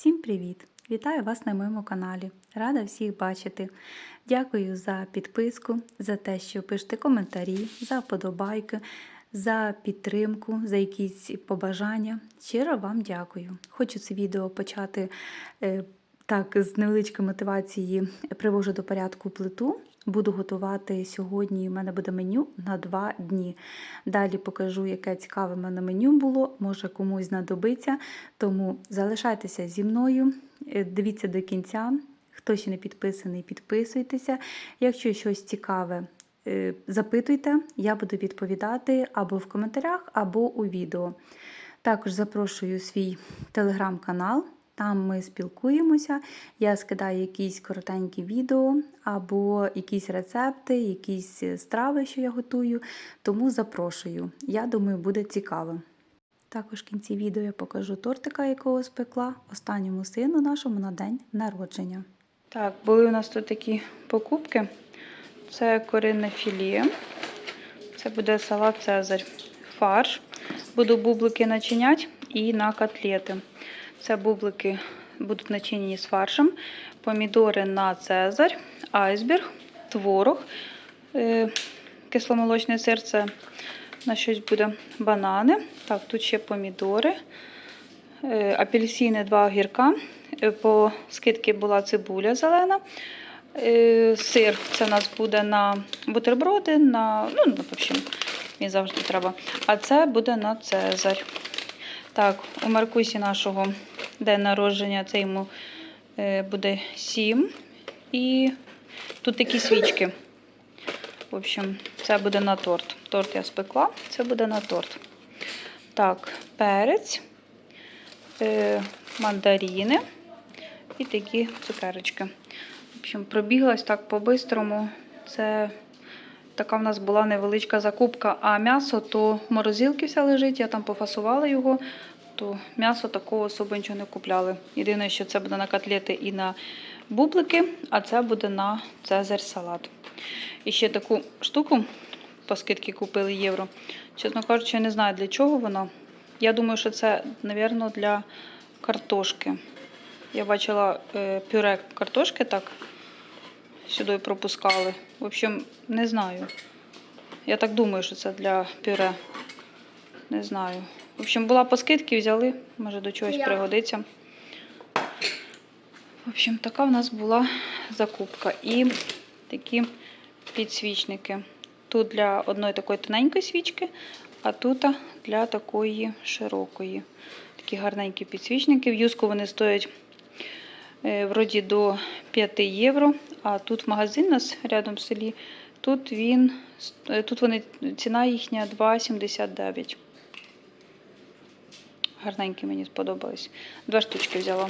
Всім привіт! Вітаю вас на моєму каналі. Рада всіх бачити. Дякую за підписку, за те, що пишете коментарі, за вподобайки, за підтримку, за якісь побажання. Щиро вам дякую. Хочу це відео почати е, так з невеличкої мотивації. Привожу до порядку плиту. Буду готувати сьогодні. У мене буде меню на два дні. Далі покажу, яке цікаве в мене меню було, може комусь знадобиться. Тому залишайтеся зі мною, е, дивіться до кінця. Хто ще не підписаний, підписуйтеся. Якщо щось цікаве, е, запитуйте, я буду відповідати або в коментарях, або у відео. Також запрошую свій телеграм-канал. Там ми спілкуємося, я скидаю якісь коротенькі відео або якісь рецепти, якісь страви, що я готую. Тому запрошую. Я думаю, буде цікаво. Також в кінці відео я покажу тортика, якого спекла останньому сину нашому на день народження. Так, були у нас тут такі покупки. Це коринне філе, це буде салат Цезарь, фарш. Буду бублики начиняти і на котлети. Це бублики будуть начинені з фаршем, помідори на цезарь, айсберг, творог, е, кисломолочний сир, це на щось буде банани. Так, тут ще помідори, е, апельсини, два огірка. Е, По скидці була цибуля зелена. Сир це у нас буде на бутерброди, на, ну, в общем, завжди треба. А це буде на цезарь. Так, у Маркусі нашого день народження, це йому е, буде 7. І тут такі свічки. В общем, це буде на торт. Торт я спекла, це буде на торт. Так, перець, е, мандаріни і такі цукерочки. В общем, пробіглась так по-бистрому. Це така в нас була невеличка закупка, а м'ясо то в морозилці все лежить, я там пофасувала його, то м'ясо такого особо нічого не купляли. Єдине, що це буде на котлети і на бублики, а це буде на цезарь салат. І ще таку штуку по скидці купили євро. Чесно кажучи, я не знаю для чого воно. Я думаю, що це, мабуть, для картошки. Я бачила е, пюре картошки так сюди пропускали. В общем, не знаю. Я так думаю, що це для пюре. Не знаю. В общем, була по скидці, взяли, може до чогось пригодиться. В общем, така в нас була закупка. І такі підсвічники. Тут для одної такої тоненької свічки, а тут для такої широкої. Такі гарненькі підсвічники. В юску вони стоять е, вроді до 5 євро. А тут в магазин у нас рядом в селі. Тут він е, тут вони ціна їхня 2,79. Гарненькі мені сподобались. Два штучки взяла.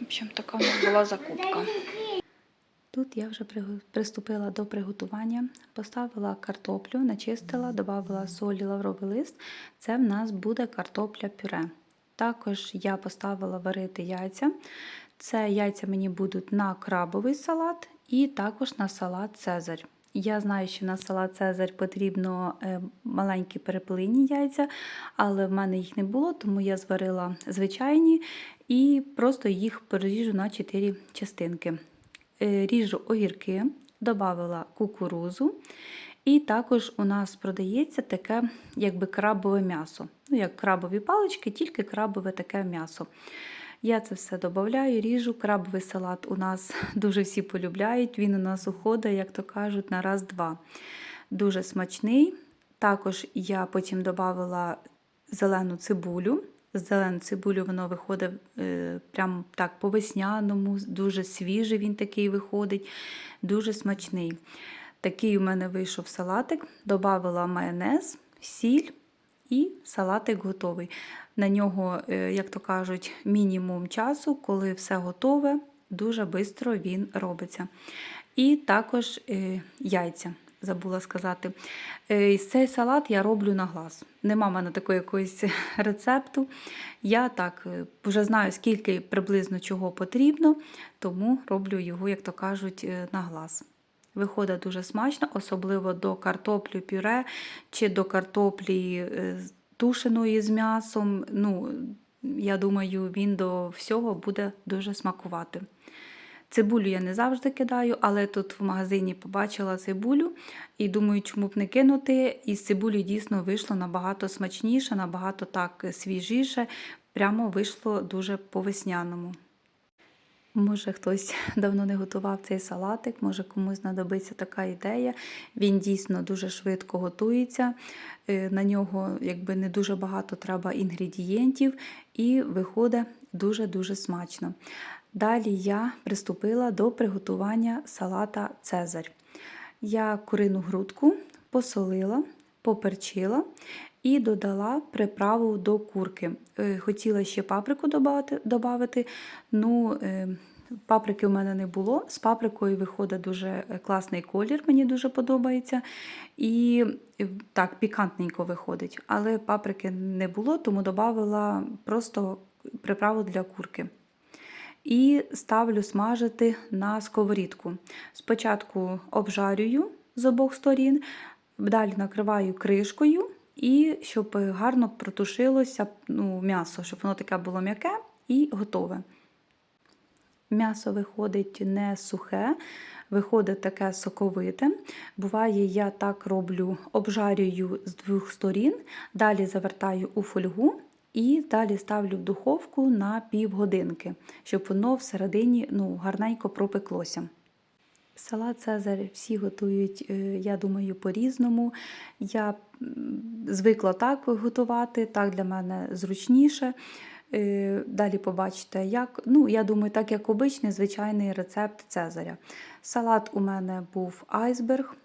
В общем, така у нас була закупка. Тут я вже приступила до приготування, поставила картоплю, начистила, додала солі, лавровий лист. Це в нас буде картопля пюре. Також я поставила варити яйця. Це яйця мені будуть на крабовий салат і також на салат Цезарь. Я знаю, що на салат Цезарь потрібно е, маленькі перепилені яйця, але в мене їх не було, тому я зварила звичайні і просто їх поріжу на 4 частинки. Е, Ріжу огірки, додала кукурузу. І також у нас продається таке якби крабове м'ясо. Ну, як крабові палички, тільки крабове таке м'ясо. Я це все додаю, ріжу. Крабовий салат у нас дуже всі полюбляють. Він у нас уходить, як то кажуть, на раз-два. Дуже смачний. Також я потім додала зелену цибулю. Зелену цибулю воно виходить е, прям так по весняному, дуже свіжий він такий виходить, дуже смачний. Такий у мене вийшов салатик. Добавила майонез, сіль і салатик готовий. На нього, е, як то кажуть, мінімум часу, коли все готове, дуже швидко він робиться. І також е, яйця. Забула сказати. Е, Цей салат я роблю на глаз. Нема в мене такого якогось рецепту. Я так вже знаю, скільки приблизно чого потрібно, тому роблю його, як то кажуть, на глаз. Виходить дуже смачно, особливо до картоплі пюре чи до картоплі е, тушеної з м'ясом. Ну, я думаю, він до всього буде дуже смакувати. Цибулю я не завжди кидаю, але тут в магазині побачила цибулю і думаю, чому б не кинути. І з цибулі дійсно вийшло набагато смачніше, набагато так свіжіше. Прямо вийшло дуже по-весняному. Може, хтось давно не готував цей салатик, може комусь знадобиться така ідея. Він дійсно дуже швидко готується. Е, На нього якби не дуже багато треба інгредієнтів, і виходить дуже-дуже смачно. Далі я приступила до приготування салата Цезарь. Я курину грудку посолила, поперчила і додала приправу до курки. Е, Хотіла ще паприку додати, ну е, паприки у мене не було. З паприкою виходить дуже е, класний колір, мені дуже подобається. І так, пікантненько виходить. Але паприки не було, тому додала просто приправу для курки. І ставлю смажити на сковорідку. Спочатку обжарюю з обох сторін, далі накриваю кришкою, і щоб гарно протушилося ну, м'ясо, щоб воно таке було м'яке і готове. М'ясо виходить не сухе, виходить таке соковите. Буває, я так роблю, обжарюю з двох сторін, далі завертаю у фольгу. І далі ставлю в духовку на півгодинки, щоб воно всередині ну, гарненько пропеклося. Салат Цезар всі готують, е, я думаю, по-різному. Я звикла так готувати, так для мене зручніше. Е, Далі побачите, як. Ну, я думаю, так як обичний звичайний рецепт Цезаря. Салат у мене був айсберг.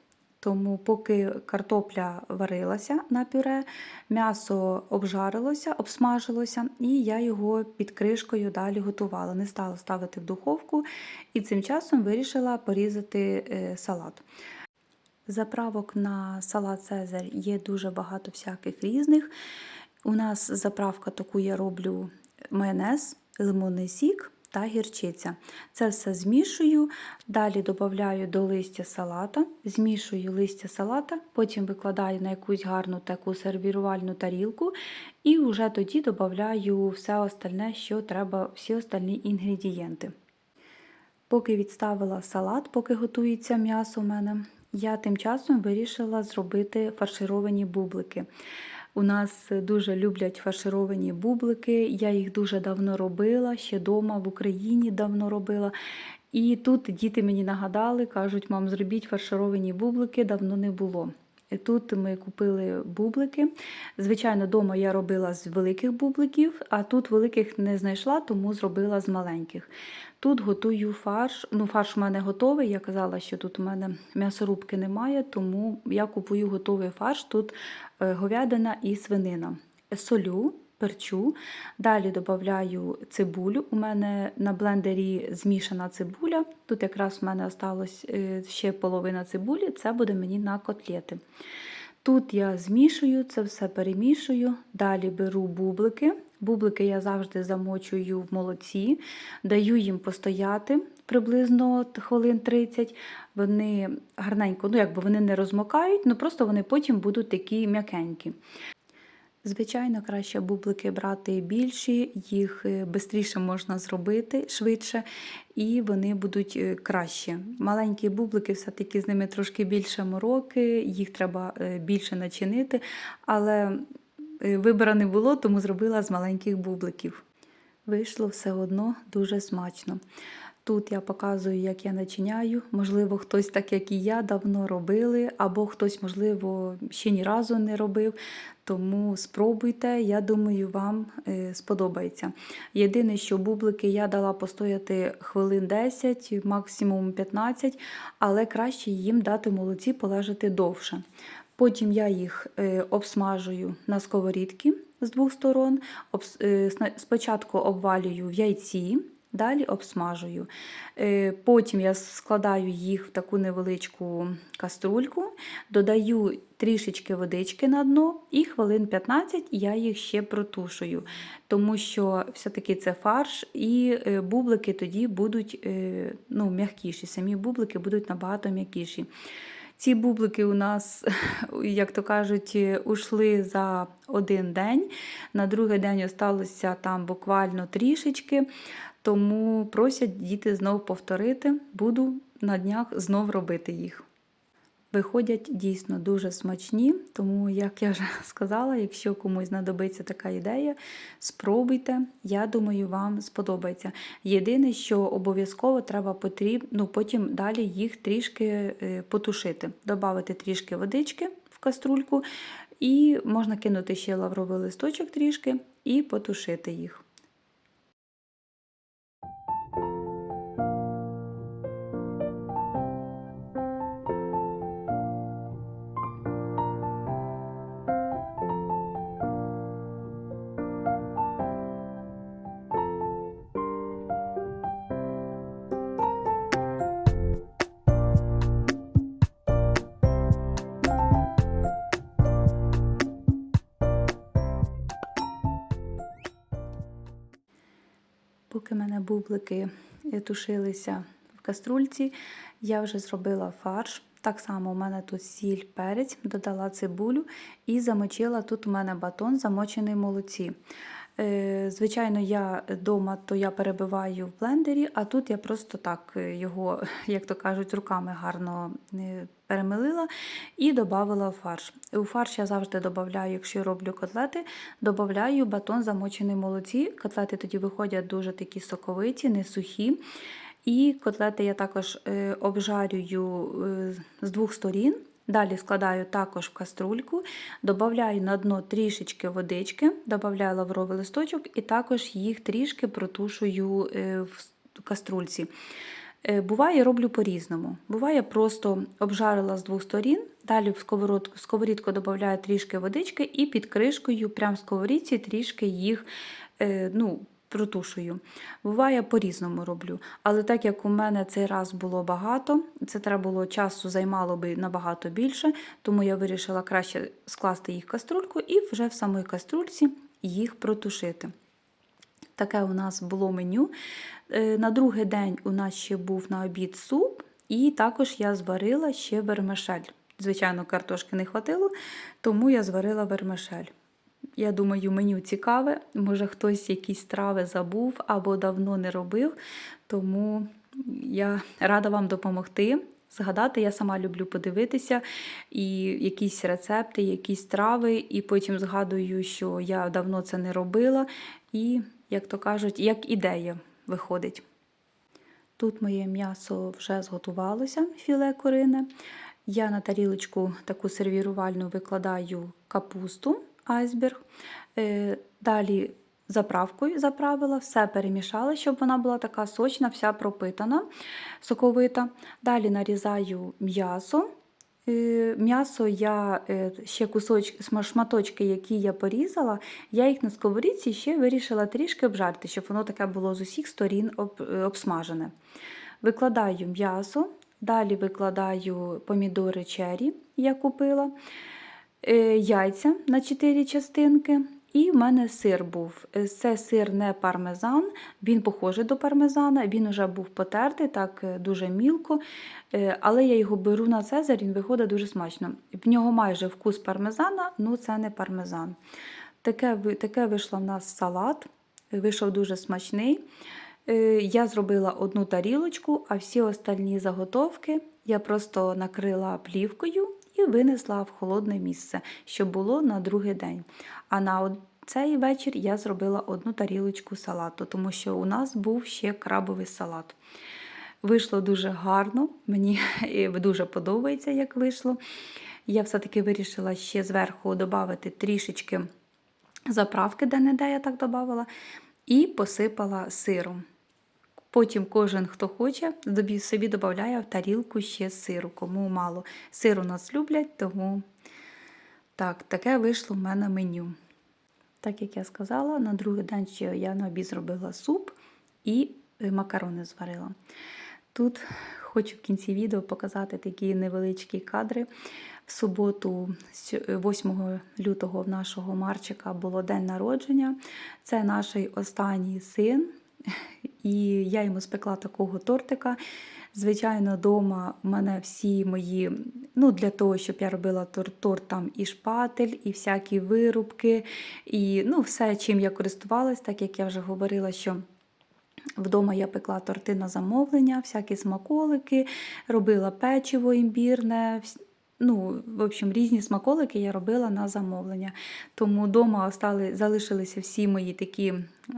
Тому, поки картопля варилася на пюре, м'ясо обжарилося, обсмажилося, і я його під кришкою далі готувала. Не стала ставити в духовку і цим часом вирішила порізати салат. Заправок на салат Цезарь є дуже багато всяких різних. У нас заправка таку я роблю майонез, лимонний сік та гірчиця. Це все змішую, далі додаю до листя салата, змішую листя салата, потім викладаю на якусь гарну таку сервірувальну тарілку і вже тоді додаю все остальне, що треба, всі остальні інгредієнти. Поки відставила салат, поки готується м'ясо у мене, я тим часом вирішила зробити фаршировані бублики. У нас дуже люблять фаршировані бублики. Я їх дуже давно робила, ще вдома в Україні давно робила. І тут діти мені нагадали, кажуть, мам, зробіть фаршировані бублики, давно не було. Тут ми купили бублики. Звичайно, вдома я робила з великих бубликів, а тут великих не знайшла, тому зробила з маленьких. Тут готую фарш. Ну, Фарш у мене готовий. Я казала, що тут у мене м'ясорубки немає, тому я купую готовий фарш. Тут е, говядина і свинина. Солю, перчу. Далі додаю цибулю. У мене на блендері змішана цибуля. Тут якраз у мене осталось е, ще половина цибулі, це буде мені на котлети. Тут я змішую, це все перемішую, далі беру бублики. Бублики я завжди замочую в молоці, даю їм постояти приблизно хвилин 30. Вони гарненько, ну якби вони не розмокають, ну просто вони потім будуть такі м'якенькі. Звичайно, краще бублики брати більші, їх швидше можна зробити швидше, і вони будуть е, кращі. Маленькі бублики, все-таки з ними трошки більше мороки, їх треба е, більше начинити, але е, вибора не було, тому зробила з маленьких бубликів. Вийшло все одно дуже смачно. Тут я показую, як я начиняю. Можливо, хтось, так як і я, давно робили, або хтось, можливо, ще ні разу не робив. Тому спробуйте, я думаю, вам е, сподобається. Єдине, що бублики я дала постояти хвилин 10, максимум 15, але краще їм дати молоці полежати довше. Потім я їх е, обсмажую на сковорідки з двох сторон. Е, спочатку обвалюю в яйці. Далі обсмажую. Е, потім я складаю їх в таку невеличку каструльку, додаю трішечки водички на дно і хвилин 15 я їх ще протушую, тому що все-таки це фарш, і е, бублики тоді будуть е, ну, м'якіші. Самі бублики будуть набагато м'якіші. Ці бублики у нас, як то кажуть, ушли за один день. На другий день осталося там буквально трішечки, тому просять діти знов повторити. Буду на днях знов робити їх. Виходять дійсно дуже смачні, тому, як я вже сказала, якщо комусь знадобиться така ідея, спробуйте. Я думаю, вам сподобається. Єдине, що обов'язково треба потрібно, ну, потім далі їх трішки е, потушити, додати трішки водички в каструльку, і можна кинути ще лавровий листочок трішки і потушити їх. Бублики е, тушилися в каструльці, я вже зробила фарш. Так само у мене тут сіль, перець, додала цибулю і замочила тут у мене батон, замочений молоці. Е, Звичайно, я вдома то я перебиваю в блендері, а тут я просто так е, його, як то кажуть, руками гарно е, перемилила і додавала в фарш. У фарш я завжди додаю, якщо роблю котлети, додаю батон замочений в молоці. Котлети тоді виходять дуже такі соковиті, не сухі. І котлети я також обжарюю з двох сторін. Далі складаю також в каструльку, додаю на дно трішечки водички, додаю лавровий листочок і також їх трішки протушую е, в каструльці. Е, Буває, роблю по-різному. Буває, просто обжарила з двох сторін, далі в сковорідку, сковорідку додаю трішки водички і під кришкою, прямо в сковорідці, трішки їх е, ну, протушую. Буває, по-різному роблю. Але так як у мене цей раз було багато, це треба було часу, займало би набагато більше, тому я вирішила краще скласти їх в каструльку і вже в самій каструльці їх протушити. Таке у нас було меню. Е, На другий день у нас ще був на обід суп, і також я зварила ще вермишель. Звичайно, картошки не хватило, тому я зварила вермишель. Я думаю, меню цікаве. Може, хтось якісь страви забув або давно не робив, тому я рада вам допомогти. Згадати, я сама люблю подивитися і якісь рецепти, якісь трави, і потім згадую, що я давно це не робила, і, як то кажуть, як ідея виходить. Тут моє м'ясо вже зготувалося, філе курине. Я на тарілочку таку сервірувальну викладаю капусту, айсберг. Е, Далі заправкою заправила, все перемішала, щоб вона була така сочна, вся пропитана, соковита. Далі нарізаю м'ясо. Е, М'ясо я е, ще кусочки, шматочки, які я порізала, я їх на сковорідці ще вирішила трішки обжарити, щоб воно таке було з усіх сторін обсмажене. Викладаю м'ясо, далі викладаю помідори чері, я купила, яйця на 4 частинки. І в мене сир був. Е, Це сир не пармезан, він похожий до пармезана, він вже був потертий, так е, дуже мілко. Е, Але я його беру на цезар, він виходить дуже смачно. В нього майже вкус пармезана, ну це не пармезан. Таке, таке вийшло в нас салат, вийшов дуже смачний. Е, Я зробила одну тарілочку, а всі остальні заготовки я просто накрила плівкою і винесла в холодне місце, щоб було на другий день. А на цей вечір я зробила одну тарілочку салату, тому що у нас був ще крабовий салат. Вийшло дуже гарно, мені дуже подобається, як вийшло. Я все-таки вирішила ще зверху додати трішечки заправки, де-не-де я так додавала, і посипала сиром. Потім кожен, хто хоче, собі додає в тарілку ще сиру, кому мало. Сир у нас люблять, тому так, таке вийшло в мене меню. Так як я сказала, на другий день ще я на обід зробила суп і е, макарони зварила. Тут хочу в кінці відео показати такі невеличкі кадри. В суботу, 8 лютого, в нашого Марчика було день народження. Це наш останній син. І я йому спекла такого тортика. Звичайно, вдома в мене всі мої, ну для того, щоб я робила торт, торт там і шпатель, і всякі вирубки, і ну, все, чим я користувалась, так як я вже говорила, що. Вдома я пекла торти на замовлення, всякі смаколики, робила печиво імбірне. Ну, в общем, різні смаколики я робила на замовлення. Тому вдома остали, залишилися всі мої такі,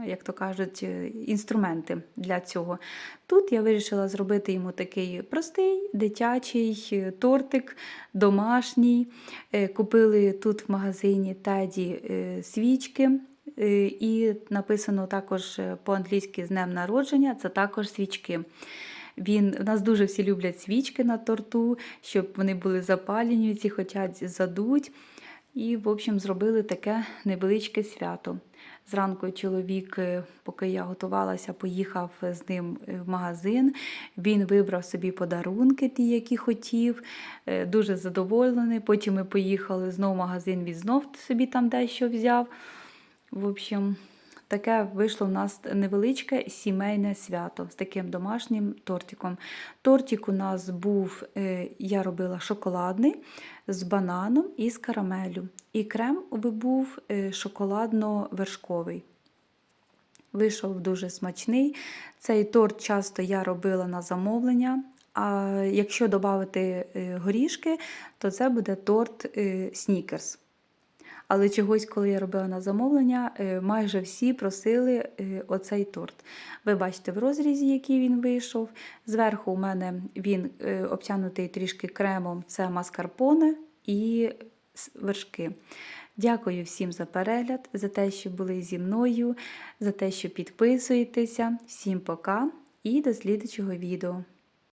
як то кажуть, е, інструменти для цього. Тут я вирішила зробити йому такий простий дитячий е, тортик, домашній. Е, Купили тут в магазині Теді свічки. І написано також по-англійськи з днем народження, це також свічки. Він, в нас дуже всі люблять свічки на торту, щоб вони були запалені, ці хочуть задуть. І, в общем, зробили таке невеличке свято. Зранку чоловік, е, поки я готувалася, поїхав з ним е, в магазин. Він вибрав собі подарунки, ті, які хотів, е, дуже задоволений. Потім ми поїхали знову в магазин, він знов собі там дещо взяв. В общем, таке вийшло в нас невеличке сімейне свято з таким домашнім тортиком. Тортик у нас був, е, я робила шоколадний з бананом і з карамелю. І крем був е, шоколадно-вершковий. Вийшов дуже смачний. Цей торт часто я робила на замовлення. А якщо додати горішки, то це буде торт е, снікерс. Але чогось, коли я робила на замовлення, е, майже всі просили е, оцей торт. Ви бачите в розрізі, який він вийшов. Зверху у мене він е, обтянутий трішки кремом, це маскарпоне і вершки. Дякую всім за перегляд, за те, що були зі мною, за те, що підписуєтеся. Всім пока і до слідчого відео.